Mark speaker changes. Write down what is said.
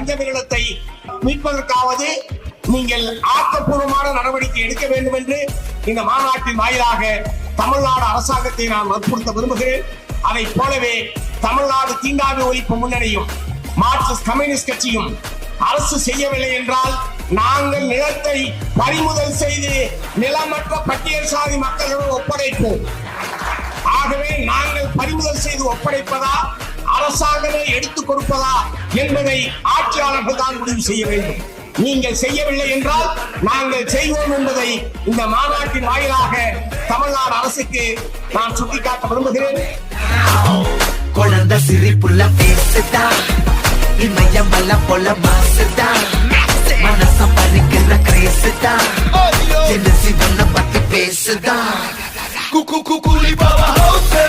Speaker 1: பஞ்சமிரளத்தை மீட்பதற்காவது நீங்கள் ஆக்கப்பூர்வமான நடவடிக்கை எடுக்க வேண்டும் என்று இந்த மாநாட்டின் வாயிலாக தமிழ்நாடு அரசாங்கத்தை நான் வற்புறுத்த விரும்புகிறேன். அதை போலவே தமிழ்நாடு தீண்டாமை ஒழிப்பு முன்னணியும் மார்க்சிஸ்ட் கம்யூனிஸ்ட் கட்சியும் அரசு செய்யவில்லை என்றால் நாங்கள் நிலத்தை பறிமுதல் செய்து நிலமற்ற பட்டியல் சாதி மக்களிடம் ஒப்படைப்போம். ஆகவே நாங்கள் பறிமுதல் செய்து ஒப்படைப்பதா அரசாங்கமே எடுத்துக் கொடுப்பதா என்பதை ஆட்சியாளர்கள் தான் முடிவு செய்ய வேண்டும். நீங்கள் செய்யவில்லை என்றால் நாங்கள் செய்வோம் என்பதை இந்த மாநாட்டின் வாயிலாக தமிழ்நாடு அரசுக்கு நான் சுட்டிக்காட்ட விரும்புகிறேன்.
Speaker 2: குழந்தை சிரிப்புள்ள பேசுதா? இமயம் வல்ல போல மாசுதா? மனச பறிக்கிற கிரேசுதா? என்ன சிவன பத்தி பேசுதா?
Speaker 3: Cuckoo, cuckoo, leave our house.